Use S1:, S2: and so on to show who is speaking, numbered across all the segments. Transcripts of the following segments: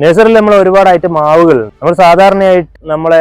S1: നഴ്സറിയിൽ നമ്മൾ ഒരുപാട് ഒരുപാടായിട്ട് മാവുകൾ നമ്മൾ സാധാരണയായിട്ട് നമ്മളെ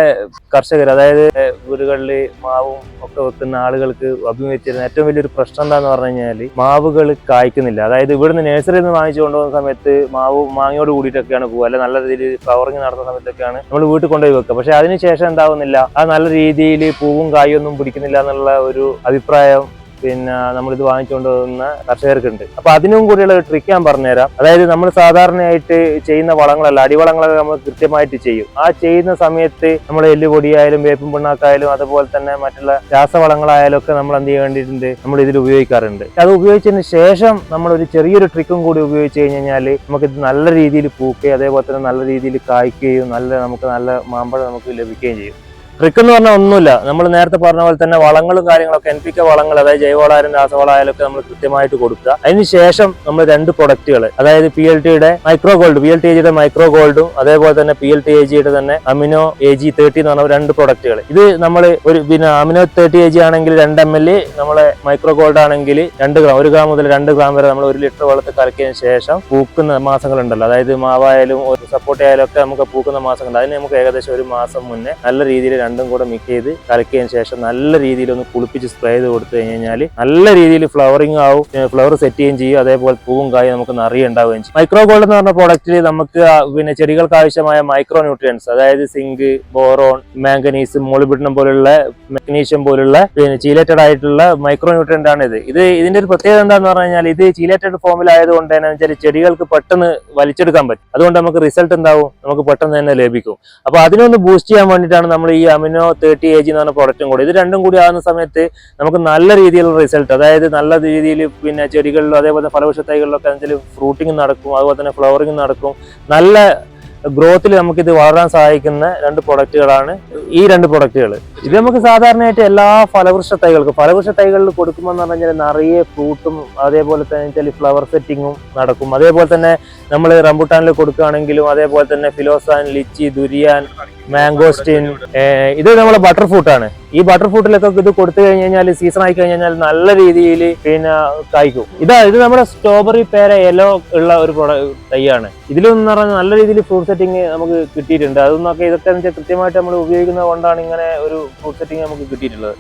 S1: കർഷകർ അതായത് വീടുകളിൽ മാവും ഒക്കെ വെക്കുന്ന ആളുകൾക്ക് അഭിമുഖീകരിച്ചിരുന്ന ഏറ്റവും വലിയൊരു പ്രശ്നം എന്താന്ന് പറഞ്ഞു കഴിഞ്ഞാൽ മാവുകൾ കായ്ക്കുന്നില്ല. അതായത് ഇവിടുന്ന് നഴ്സറിയിൽ നിന്ന് വാങ്ങിച്ചു കൊണ്ടുപോകുന്ന സമയത്ത് മാവ് മാങ്ങയോട് കൂടിയിട്ടൊക്കെയാണ് പോകുക അല്ലെ നല്ല രീതിയിൽ ഫ്ലവറിങ് നടത്തുന്ന സമയത്തൊക്കെയാണ് നമ്മൾ വീട്ടിൽ കൊണ്ടുപോയി വെക്കുക. പക്ഷെ അതിനുശേഷം എന്താവുന്നില്ല? അത് നല്ല രീതിയിൽ പൂവും കായൊന്നും പിടിക്കുന്നില്ല എന്നുള്ള ഒരു അഭിപ്രായം പിന്നെ നമ്മളിത് വാങ്ങിച്ചുകൊണ്ട് പോകുന്ന കർഷകർക്കുണ്ട്. അപ്പൊ അതിനും കൂടിയുള്ള ട്രിക്ക് ഞാൻ പറഞ്ഞുതരാം. അതായത് നമ്മൾ സാധാരണയായിട്ട് ചെയ്യുന്ന വളങ്ങളല്ല അടിവളങ്ങളൊക്കെ നമ്മൾ കൃത്യമായിട്ട് ചെയ്യും. ആ ചെയ്യുന്ന സമയത്ത് നമ്മൾ എല്ലുപൊടിയായാലും വേപ്പും പിണ്ണാക്കായാലും അതുപോലെ തന്നെ മറ്റുള്ള രാസവളങ്ങളായാലും ഒക്കെ നമ്മൾ എന്ത് ചെയ്യേണ്ടിയിട്ടുണ്ട് നമ്മൾ ഇതിൽ ഉപയോഗിക്കാറുണ്ട്. അത് ഉപയോഗിച്ചതിന് ശേഷം നമ്മൾ ഒരു ചെറിയൊരു ട്രിക്കും കൂടി ഉപയോഗിച്ച് കഴിഞ്ഞ് കഴിഞ്ഞാൽ നമുക്ക് ഇത് നല്ല രീതിയിൽ പൂക്കുകയും അതേപോലെ തന്നെ നല്ല രീതിയിൽ കായ്ക്കുകയും നല്ല നമുക്ക് നല്ല മാമ്പഴം നമുക്ക് ലഭിക്കുകയും ചെയ്യും. ട്രിക്ക് എന്ന് പറഞ്ഞാൽ ഒന്നുമില്ല. നമ്മൾ നേരത്തെ പറഞ്ഞ പോലെ തന്നെ വളങ്ങളും കാര്യങ്ങളൊക്കെ എൻ പി കെ വളങ്ങൾ അതായത് ജൈവവളായാലും രാസവളമായാലും ഒക്കെ നമ്മൾ കൃത്യമായിട്ട് കൊടുക്കുക. അതിനുശേഷം നമ്മൾ രണ്ട് പ്രൊഡക്റ്റുകൾ അതായത് പി എൽ ടിയുടെ micro gold P L T ജിയുടെ മൈക്രോ ഗോൾഡും അതേപോലെ തന്നെ പി എൽ ടി എ ജിയുടെ തന്നെ അമിനോ എ ജി തേർട്ടി എന്ന് പറഞ്ഞ രണ്ട് പ്രൊഡക്റ്റുകൾ ഇത് നമ്മൾ ഒരു പിന്നെ അമിനോ തേർട്ടി എ ജി ആണെങ്കിൽ രണ്ട് എം എൽ നമ്മളെ മൈക്രോ ഗോൾഡ് ആണെങ്കിൽ രണ്ട് ഗ്രാം ഒരു ഗ്രാം മുതൽ രണ്ട് ഗ്രാം വരെ നമ്മൾ ഒരു ലിറ്റർ വെള്ളത്തിൽ കലക്കിയതിന് ശേഷം പൂക്കുന്ന മാസങ്ങളുണ്ടല്ലോ. അതായത് മാവായാലും സപ്പോർട്ട് ആയാലും ഒക്കെ നമുക്ക് പൂക്കുന്ന മാസങ്ങളുണ്ട്. അതിന് നമുക്ക് ഏകദേശം ഒരു മാസം മുന്നേ നല്ല രീതിയിൽ രണ്ടും കൂടെ മിക്സ് ചെയ്ത് കലക്കിയതിന് ശേഷം നല്ല രീതിയിൽ ഒന്ന് കുളിപ്പിച്ച് സ്പ്രേ ചെയ്ത് കൊടുത്തു കഴിഞ്ഞാൽ നല്ല രീതിയിൽ ഫ്ലവറിങ് ആവും. ഫ്ലവർ സെറ്റ് ചെയ്യുകയും ചെയ്യും. അതേപോലെ പൂവും കായും നമുക്ക് നിറയെ ഉണ്ടാവുകയും ചെയ്യും. മൈക്രോ ഗോൾഡ് എന്ന് പറഞ്ഞ പ്രോഡക്റ്റിൽ നമുക്ക് പിന്നെ ചെടികൾക്ക് ആവശ്യമായ മൈക്രോ ന്യൂട്രിയൻസ് അതായത് സിങ്ക് ബോറോൺ മാംഗനീസ് മോളിബിഡനം പോലുള്ള മെഗ്നീഷ്യം പോലുള്ള പിന്നെ ചീലേറ്റഡ് ആയിട്ടുള്ള മൈക്രോ ന്യൂട്രിയന്റ് ആണ് ഇത്. ഇത് ഇതിന്റെ ഒരു പ്രത്യേകത എന്താന്ന് പറഞ്ഞു കഴിഞ്ഞാൽ ഇത് ചീലേറ്റഡ് ഫോമിലായതുകൊണ്ട് തന്നെ വെച്ചാൽ ചെടികൾക്ക് പെട്ടെന്ന് വലിച്ചെടുക്കാൻ പറ്റും. അതുകൊണ്ട് നമുക്ക് റിസൾട്ട് എന്താവും? നമുക്ക് പെട്ടെന്ന് തന്നെ ലഭിക്കും. അപ്പൊ അതിനൊന്ന് ബൂസ്റ്റ് ചെയ്യാൻ വേണ്ടിയിട്ടാണ് നമ്മൾ ഈ അമിനോ തേർട്ടി എ ജി എന്ന് പറഞ്ഞ പ്രൊഡക്റ്റും കൂടി. ഇത് രണ്ടും കൂടി ആകുന്ന സമയത്ത് നമുക്ക് നല്ല രീതിയിലുള്ള റിസൾട്ട് അതായത് നല്ല രീതിയിൽ പിന്നെ ചെടികളിലും അതേപോലെ ഫലവൃക്ഷ തൈകളിലൊക്കെ എന്തെങ്കിലും ഫ്രൂട്ടിങ് നടക്കും അതുപോലെ തന്നെ ഫ്ലവറിങ് നടക്കും. നല്ല ഗ്രോത്തിൽ നമുക്കിത് വളരാൻ സഹായിക്കുന്ന രണ്ട് പ്രൊഡക്റ്റുകളാണ് ഈ രണ്ട് പ്രൊഡക്റ്റുകൾ ഇത് നമുക്ക് സാധാരണയായിട്ട് എല്ലാ ഫലവൃക്ഷ തൈകൾക്കും ഫലവൃക്ഷ തൈകളിൽ കൊടുക്കുമ്പോൾ എന്ന് പറഞ്ഞു കഴിഞ്ഞാൽ നിറയെ ഫ്രൂട്ടും അതേപോലെ തന്നെ വെച്ചാൽ ഫ്ലവർ സെറ്റിങ്ങും നടക്കും. അതേപോലെ തന്നെ നമ്മൾ റംബുട്ടാനിൽ കൊടുക്കുകയാണെങ്കിലും അതേപോലെ തന്നെ ഫിലോസാൻ ലിച്ചി ദുരിയാൻ മാംഗോസ്റ്റിൻ ഇത് നമ്മളെ ബട്ടർ ഫ്രൂട്ടാണ് ഈ ബട്ടർ ഫ്രൂട്ടിലൊക്കെ ഇത് കൊടുത്തു കഴിഞ്ഞ് കഴിഞ്ഞാൽ സീസൺ ആയി കഴിഞ്ഞാൽ നല്ല രീതിയിൽ പിന്നെ കായ്ക്കും ഇതാ ഇത് നമ്മുടെ സ്ട്രോബെറി പേര യെല്ലോ ഉള്ള ഒരു തൈയാണ്. ഇതിലൊന്നും പറഞ്ഞാൽ നല്ല രീതിയിൽ ഫ്രൂട്ട് സെറ്റിംഗ് നമുക്ക് കിട്ടിയിട്ടുണ്ട്. അതൊന്നൊക്കെ ഇതൊക്കെ കൃത്യമായിട്ട് നമ്മൾ ഉപയോഗിക്കുന്നത് കൊണ്ടാണ് ഇങ്ങനെ ഒരു ഫ്രൂട്ട് സെറ്റിംഗ് നമുക്ക് കിട്ടിയിട്ടുള്ളത്.